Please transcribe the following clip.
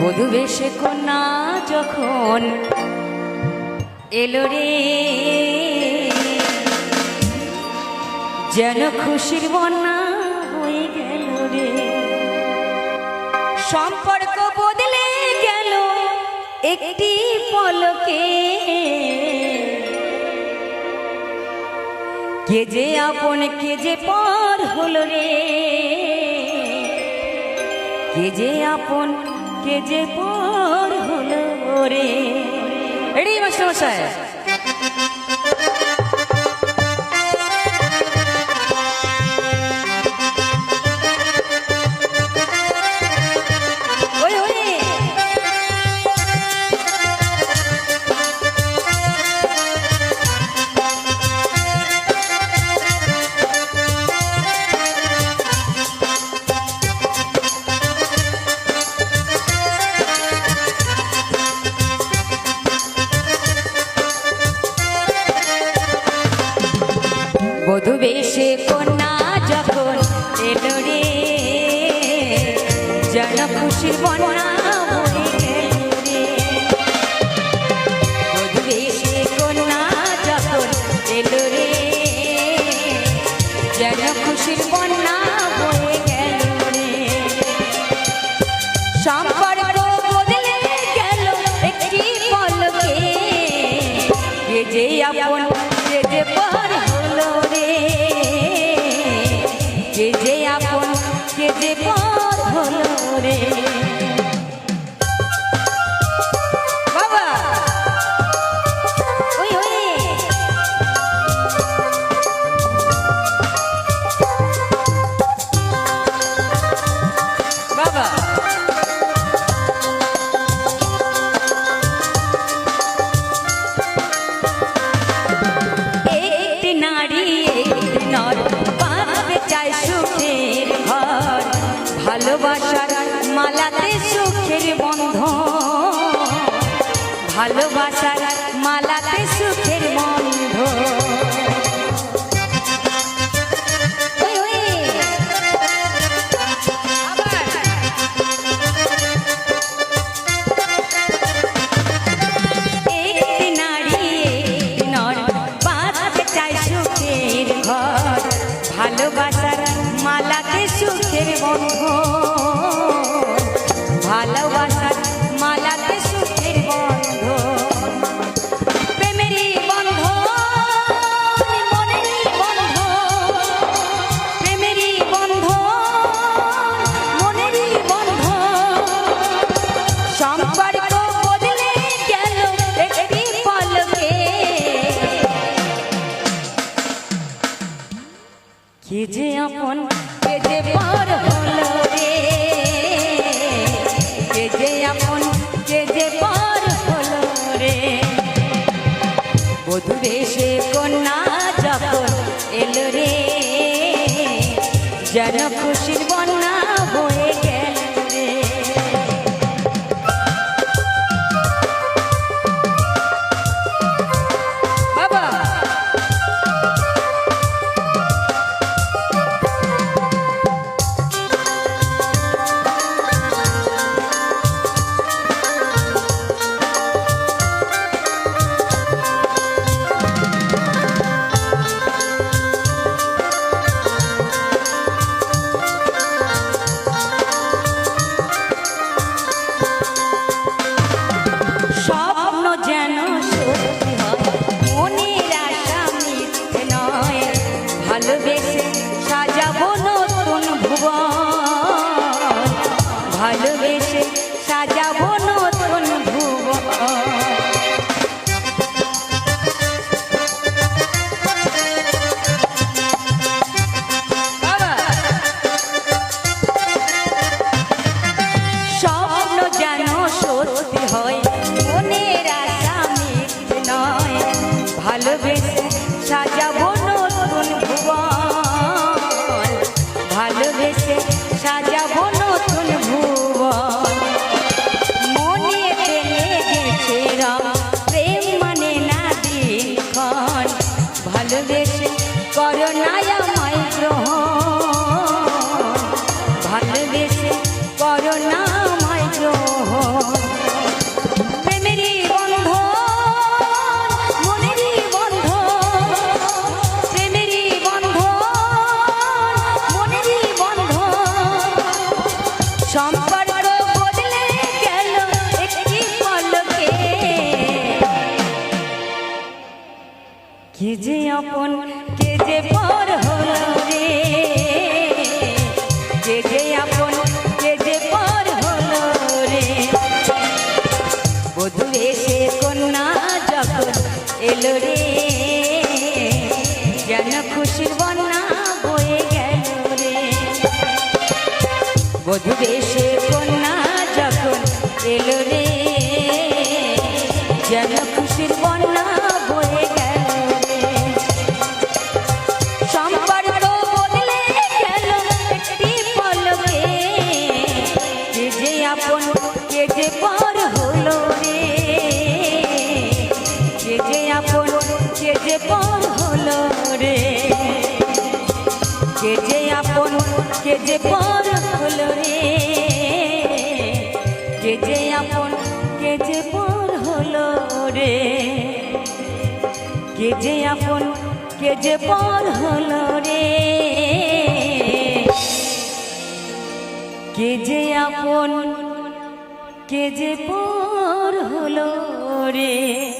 বধু বেশে কন্যা যখন এলো রে, যেন খুশির বন্যা হয়ে গেল রে। সম্পর্ক বদলে গেল একটি পলকে। কে যে আপন, কে যে পর হলো রে। কে যে আপন কে যে পর হলো রে রেডি মাস্টার মশাই খুশির বন্যা ভালোবাসার মালাতে সুখের বন্ধ ভালোবাসার মালাতে সুখের বন্ধ ভালোবাসার মালাতে সুখের বন্ধ যে আপন কে যে পর হলো রে কে যে আপন কে যে পর হলো রে। বধু ভালোবেসে আপন কে যে পর হলো রে? কে যে আপন, কে যে পর হলো রে? বধু এসে কন্যা যখন এলো রে, যেন খুশির বন্যা বয়ে গেল রে। বধু আপন কে যে পর হলো রে কে যে আপন কে যে পর হলো রে কে যে আপন কে যে পর হলো রে কে যে আপন কে যে পর হলো রে কে যে আপন কে যে পর হলো রে কে যে আপন কে যে পর হলো রে?